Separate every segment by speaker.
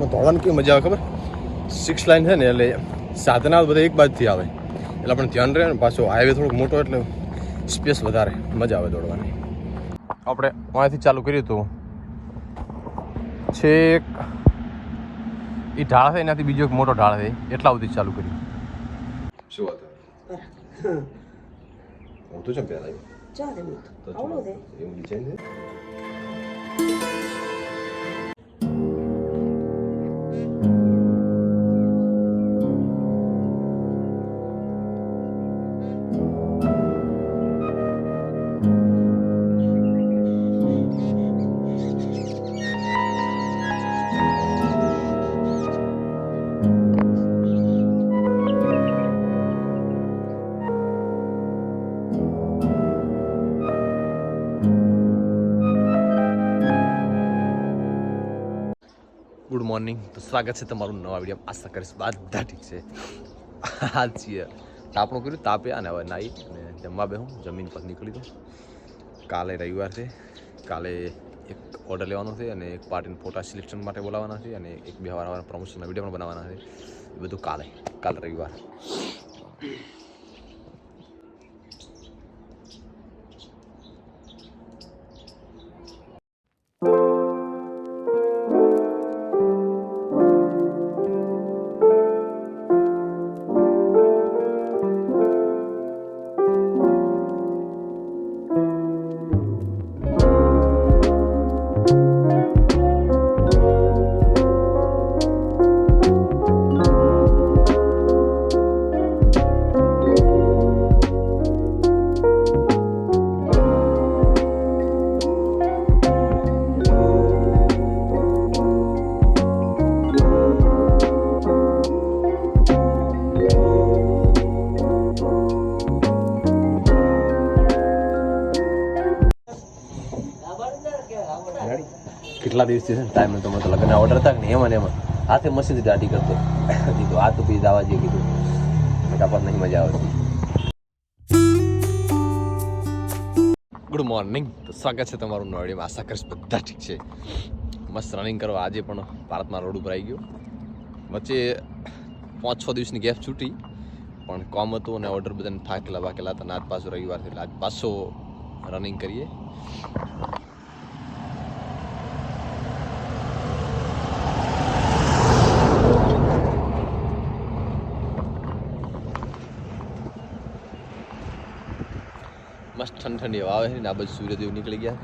Speaker 1: દોડવાની કેવી મજા આવે ખબર? સિક્સ લાઇન છે ને એટલે સાધના બધા એક બાજુથી આવે. એટલે આપણે ધ્યાન રહે ને પાછો હાઈવે થોડોક મોટો એટલે સ્પેસ વધારે મજા આવે દોડવાની. આપણે અહીંયાથી ચાલુ કર્યું હતું છેક એ ઢાળ છે એનાથી બીજો એક મોટો ઢાળ છે એટલા સુધી ચાલુ કર્યું શું વાત હું. તો ચમ પહેલા
Speaker 2: દે
Speaker 1: એવું ડિઝાઇન છે? મોર્નિંગ તો સ્વાગત છે તમારું નવા વીડિયો આશા કરીશ બધા ઠીક છે. હા, છીએ. તાપણું કર્યું તાપ્યા અને હવે નાઈ અને જમવા બે હું જમીન પર નીકળી દઉં કાલે રવિવાર છે. કાલે એક ઓર્ડર લેવાનો છે અને એક પાર્ટીને ફોટા સિલેક્શન માટે બોલાવવાના છે અને એક બે વાર પ્રમોશનના વીડિયો પણ બનાવવાના છે. એ બધું કાલે. કાલે રવિવાર. કેટલા દિવસથી છે ટાઈમ તો મતલબ તો લગ્ન ઓર્ડર હતા ને એમાં ને એમાં? હાથે મશીનથી દાઢી કરતો. કીધું, આ તો પીઝ આવવા જઈએ કીધું ફટાફટ નહીં મજા આવતી. ગુડ મોર્નિંગ તો સ્વાગત છે તમારું નોડીમાં આશા કરીશ બધા ઠીક છે. મસ્ત રનિંગ કરવા આજે પણ ભારતમાં રોડ ઉપર આવી ગયો. વચ્ચે પાંચ છ દિવસની ગેપ છૂટી, પણ કોમ હતું અને ઓર્ડર બધાને થાકેલા વાકેલા હતા આજ પાછો રવિવાર એટલે આજ પાછો રનિંગ કરીએ. ઠંડી ઠંડી હવા આવે છે ને આ બાજુ સૂર્યદેવ નીકળી ગયા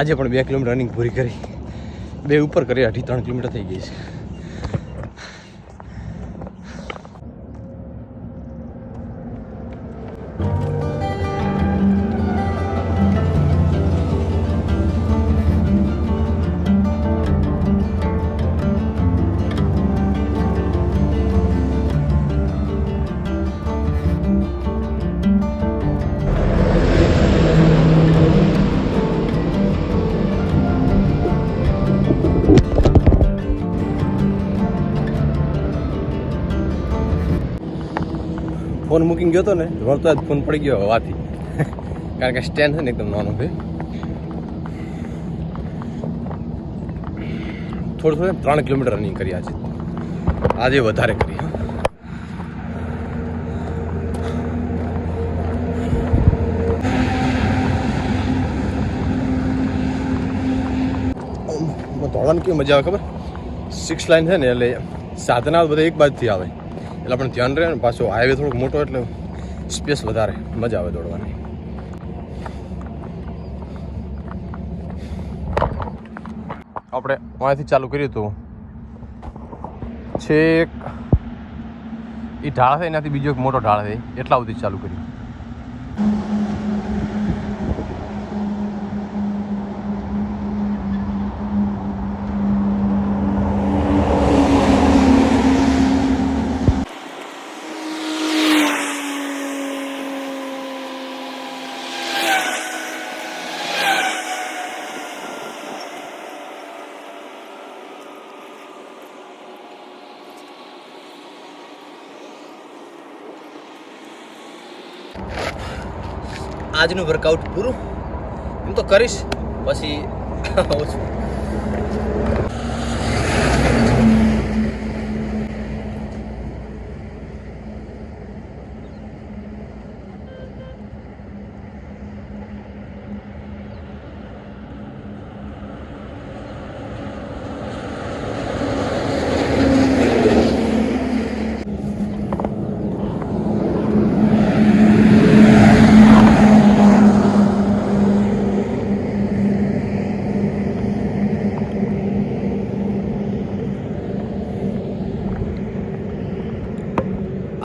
Speaker 1: આજે પણ બે કિલોમીટર રનિંગ પૂરી કરી. બે ઉપર કરી, અઢી ત્રણ કિલોમીટર થઈ ગઈ છે. ફોન મૂકીને ગયો હતો ને વળતો જ ફોન પડી ગયો હવાથી. કારણ કે સ્ટેન્ડ છે ને એકદમ નાનું છે. થોડું થોડું ત્રણ કિલોમીટર રનિંગ કર્યા છે આજે વધારે કરી. દોડવાની કેવી મજા આવે ખબર? સિક્સ લાઇન છે ને એટલે સાધના બધા એક બાજુથી આવે. એટલે આપણે ધ્યાન રહે ને પાછો હાઈવે થોડોક મોટો એટલે સ્પેસ વધારે, મજા આવે દોડવાની. આપણે અહીંયાથી ચાલુ કર્યું હતું. છેક. એ ઢાળ છે, એનાથી બીજો એક મોટો ઢાળ છે, એટલા સુધી ચાલુ કર્યું. આજનું વર્કઆઉટ પૂરું. એમ તો કરીશ. પછી ઓછું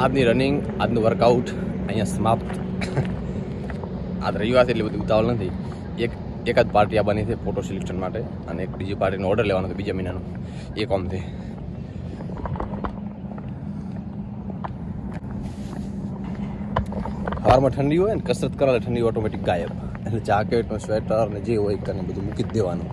Speaker 1: આજની રનિંગ આજનું વર્કઆઉટ અહીંયા સમાપ્ત. આજ રવિવાર એટલે બધું ઉતાવળ નથી. એક એકાદ પાર્ટી આવવાની છે ફોટો સિલેક્શન માટે અને એક બીજી પાર્ટીનો ઓર્ડર લેવાનો છે બીજા મહિનાનો. એ કોમ છે. સવારમાં ઠંડી હોય ને કસરત કરાવે ઠંડી ઓટોમેટિક ગાયબ. એટલે જાકેટ સ્વેટર ને જે હોય તને બધું મૂકી જ દેવાનું.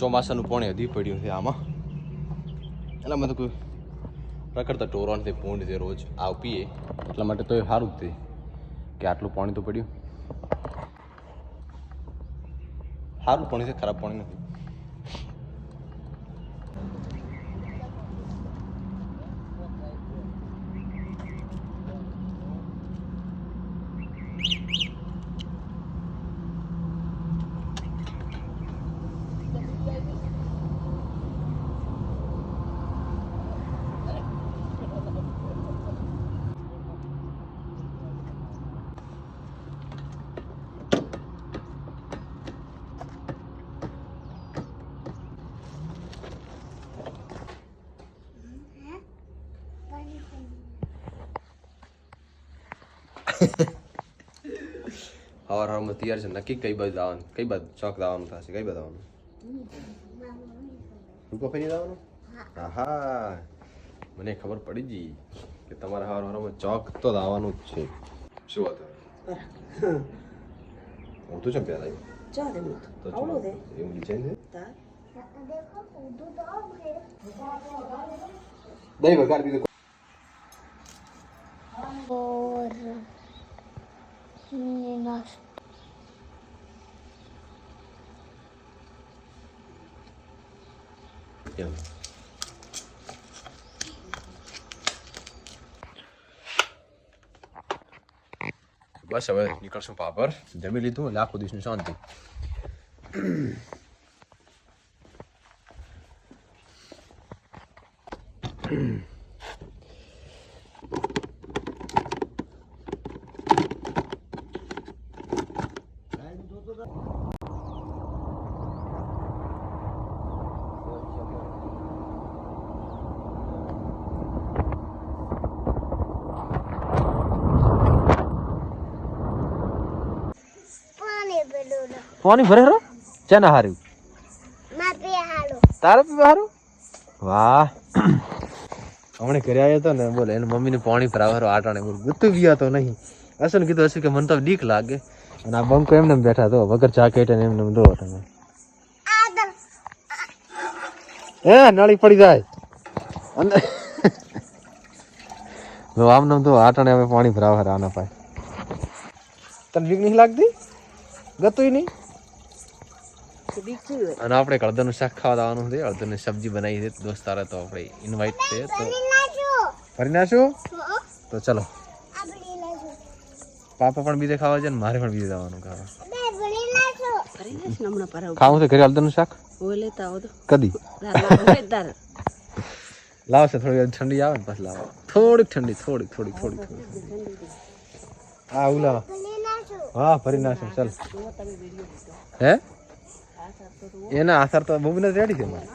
Speaker 1: ચોમાસાનું પાણી હજી પડ્યું છે આમાં. એટલા માટે કોઈ રખડતા ટોરોન તે પૂંડ છે રોજ આવ પીએ, એટલા માટે તો એ સારું જ કે આટલું પાણી તો પડ્યું. સારું પાણી છે, ખરાબ પાણી નથી. હવાર હવારમાં તૈયાર છે. નક્કી કઈ બાજુ આવવાનું કઈ બાજુ? ચોક આવવાનું થશે. કઈ બાજુ આવવાનું રૂપો ફેરી આવવાનું આહા. મને ખબર પડી ગઈ કે તમારે હવાર હવારમાં ચોક તો આવવાનું જ છે. શું વાત હું તો ચમ પહેલા
Speaker 2: ચા
Speaker 1: તો એવું ડિઝાઇન છે દહીં વઘાર દીધું. બસ હવે નીકળશું પાપર જમી લીધું એટલે આખો દિવસની શાંતિ
Speaker 3: Pane
Speaker 1: પાણી ભરે રો ચેના
Speaker 3: halo.
Speaker 1: તારે પીવા હારું? વાહ. હમણે ઘરે આવ્યો હતો ને બોલે એને મમ્મીને પાણી ભરાવા હારું આટાણે બોલ. ગુતું ગયા તો નહીં. અસલ કીધું હશે કે મને તો બીક લાગે. અને આ બંકો એમને એમ બેઠા તો વગર જાકેટ અને એમને એમ દો તમે. એ નળી પડી જાય. અને તો આમ નામ તો આટાણે હવે પાણી ભરાવા આના પાય તને બીક નહીં લાગતી? ગતુંય નહીં? અને આપણે અડદરનું શાક ખાવા દાવાનું છે. અડદરની સબ્જી બનાવી છે. દોસ્તારા તો આપણે ઇન્વાઇટ છે તો ફરી નાશું તો ચલો. પાપા પણ બીજે ખાવા છે ને મારે પણ બીજે જવાનું ખાવા. ખાવું છે ઘરે અડદરનું શાક? કદી? લાવશે, થોડી ઠંડી આવે ને પછી લાવો. થોડીક ઠંડી, થોડીક થોડીક થોડીક થોડીક. હા ઉલા હા, ફરી નાખશું ચાલ. હે? એના આસાર તો બહુ રેડી છે મારે.